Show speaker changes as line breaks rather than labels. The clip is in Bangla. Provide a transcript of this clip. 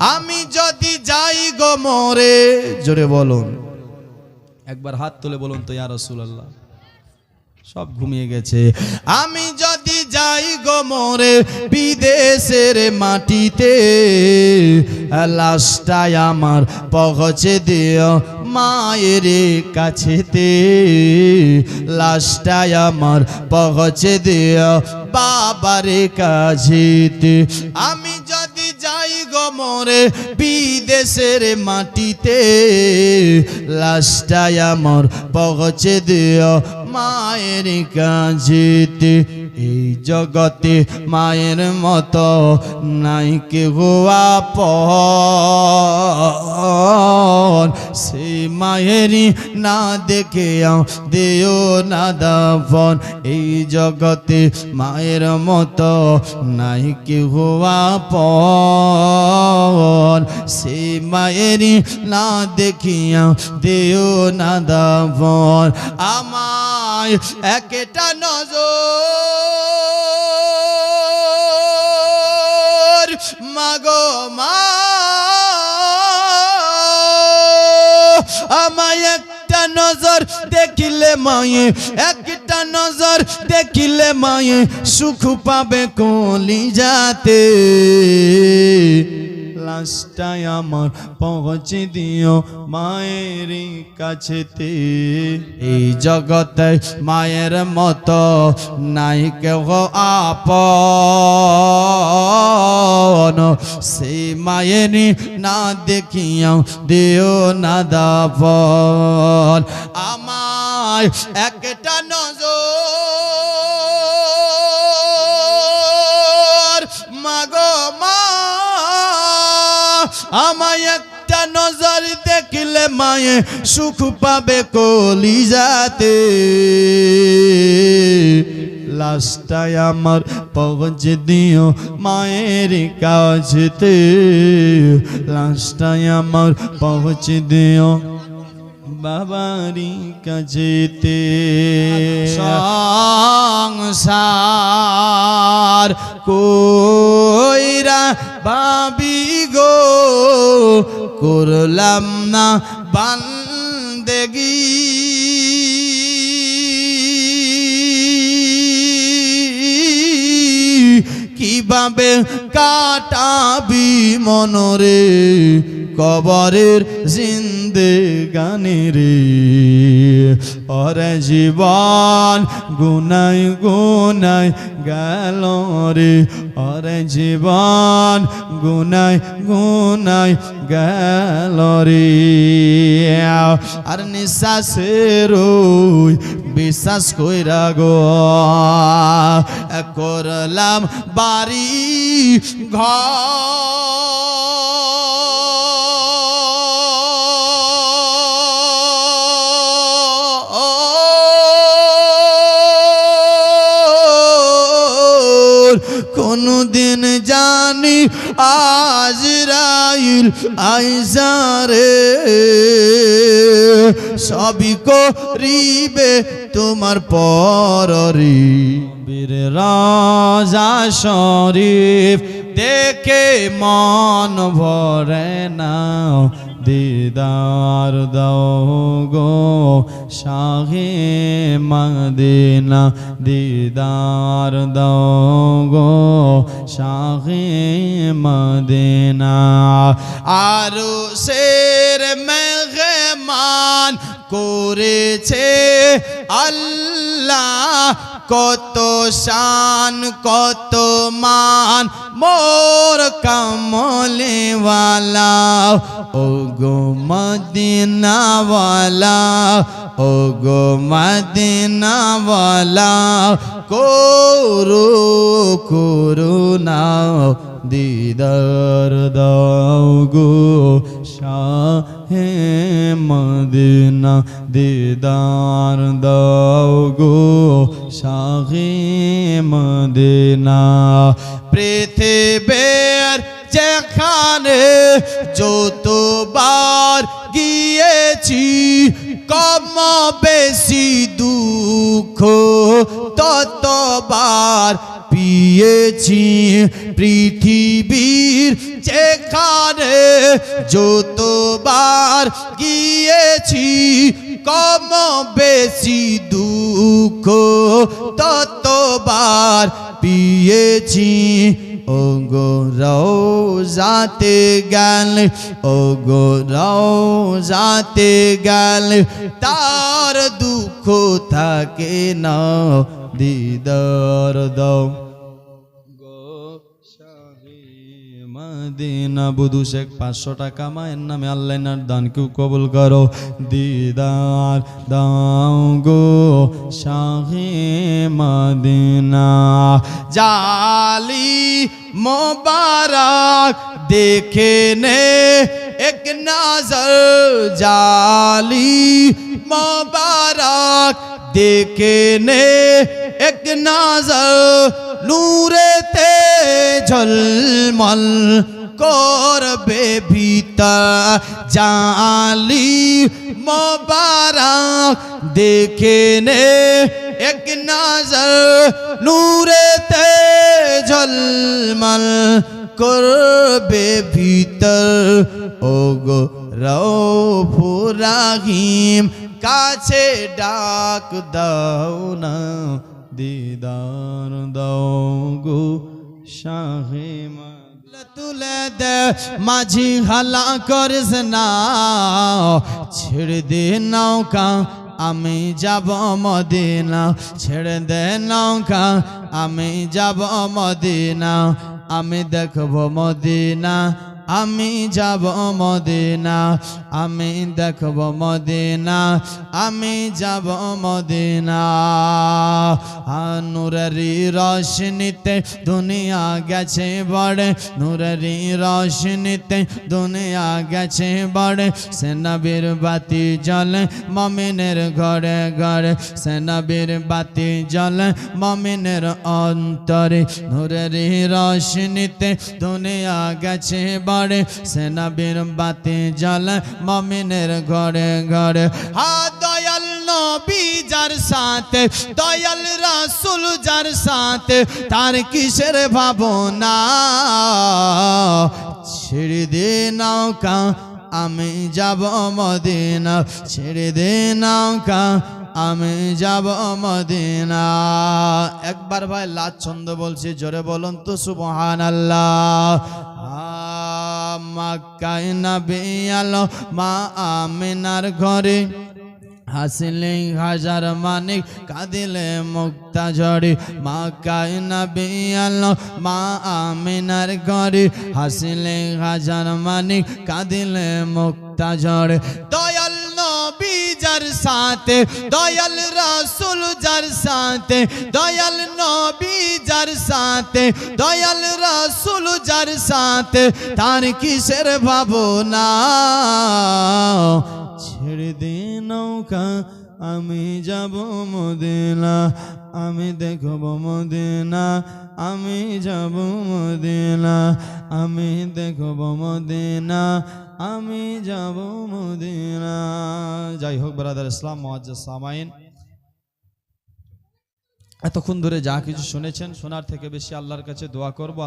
আমি যদি যাই গো মরে জোরে বলুন। একবার হাত তুলে বলুন তো ইয়া রাসূলুল্লাহ। সব ঘুমিয়ে গেছে। আমি যদি যাই গো মরে বিদেশের মাটিতে লাশটাই আমার পৌঁছে দিও মায়ের কাছেতে। লাশটাই আমার পৌঁছে দিও বাবার কাছেতে। আমি মরে বিদেশের মাটিতে লাস্টায় আমার পৌঁছে দিও মায়ের কাছেতে এই জগতে মায়ের মতো নাই কেউ আপন। সেই মায়েরই না দেখে দেও না দাফন। এই জগতে মায়ের মতো নাই কেউ আপন। সেই মায়েরই না দেখিয়া দেও না দাফন। আমায় একটা নজর মাগো মা। আমায় একটা নজর দেখিলে মায়ে, একটা নজর দেখিলে মায়ে, সুখ পাবে কলি যাতে লাস্টাই আমার পৌঁছে দিও মায়ের কাছেতে। এই জগতে মায়ের মতো নাই কেউ আপন। সেই মায়ের না দেখিয়া দিও না দাপন। আমায় একটা আমায় একটা নজর দেখলে মায়ে সুখ পাবে কলি যাতে লাস্টায় আমার পৌঁছে দিও মায়ের কাছেতে লাস্টায় আমার পৌঁছে দিও বাবারি কাছেতে সংসার কইরা ভাবি গো করলাম না বান্দেগি। কীভাবে কাটাবি মনরে, কবরের জিন্দে গানে অরে জীবন, গুনাই গুনাই গেল রে। অরে জীবন, গুনাই গুনাই গেল রে। আর নিঃশ্বাসের বিশ্বাস কইরা গো করলাম বাড়ি ঘর। কোনদিন জানি আজরাইল আইসারে সবই করিবে তোমার পররি। বীর রাজা শরীফ দেখে মন ভরে না দিদার দাও গো শাহে মদিনা, দিদার দাও গো শাহে মদিনা। আরও শের মেহমান করেছে আল্লাহ কত শান, কত মান, মোর কামলেওয়ালা। ও গো মদিনাওয়ালা ও গো মদিনাওয়ালা, করু করুণা দিদার দাও গো শাহে মদিনা, দিদার দাও গো শাহে মদিনা। পৃথিবীর যেখানে যতবার গিয়েছি কম বেশি দুঃখ ততবার গিয়েছি পৃথিবীর যেখানে যতবার গিয়েছি, কম বেশি দুঃখ ততবার পিয়েছি ও গো যাতে গেল ও গো যাতে গেল, তার দুঃখ থাকে না, দিদার দাও মদিনা, বুধু শেখ পাঁচশো টাকা মায়ের নামে আল্লাহর দান কেউ কবুল করো। দিদার দাও গো শাহে মদিনা। জালি মোবারক দেখে নে, এক নজর জালি মোবারক দেখে নে, এক নজর নূরেতে ঝলমল করবে ভিতর জালি মোবারক দেখে নে এক নজর। নূরেতে ঝলমল করবে ভিতর ও গো রহিম কাছে ডাক দাও না। দিদার দাও গো শাহিমা তুলে দে, মাঝি হালা করিস না, ছেড়ে দে নৌকা, আমি যাব মদিনা। ছেড়ে দে নৌকা, আমি যাব মদিনা, আমি দেখব মদিনা। আমি যাব মদিনা, আমি দেখব মদিনা, আমি যাব মদিনা। নুরারি রশনিতে দুনিয়া গেছে বড়, নুরারি রশনিতে দুনিয়া গেছে বড়। সেনাবীর বাতি জলে মমিনের ঘরে ঘরে সেনাবীর বাতি জলে মমিনের অন্তরে। নুরারি রশনিতে দুনিয়া গেছে বড় সেনাবীর বাতি জলে মমিনের ঘরে ঘরে। হা, দয়াল নবী যার সাথে, দয়াল রাসুল যার সাথে, তার কিসের ভাবনা? ছেড়ে দে নৌকা আমি যাব মদিনা ছেড়ে দে নৌকা আমি যাব মদিনা। একবার ভাই লাজ ছন্দ বলছি, জোরে বলুন তো সুবহান আল্লাহ মাক্কায় নবী আলো, মা আমিনার ঘরে। হাসিলে হাজার মানিক, কাঁদিলে মুক্তা ঝড়ি। মা কায়না বিয়াল মা আমিনার ঘরে। হাসিলে হাজার মানিক, কাঁদিলে মুক্তা ঝড়ে। নবী যার সাথে, দয়াল রাসুল যার সাথে, দয়াল নবী যার সাথে, দয়াল রাসুল যার সাথে, তার কিসের ভাবনা? ছেড়ে দে নৌকা, আমি যাব মদিনা, আমি দেখব মদিনা, আমি যাব মদিনা আমি দেখব মদিনা, আমি যাব মদিনা। যাই হোক ব্রাদার ইসলাম মোয়াজ্জামাইন সামাইন। এতক্ষণ ধরে যা কিছু শুনেছেন, শোনার থেকে বেশি আল্লাহর কাছে দোয়া করব।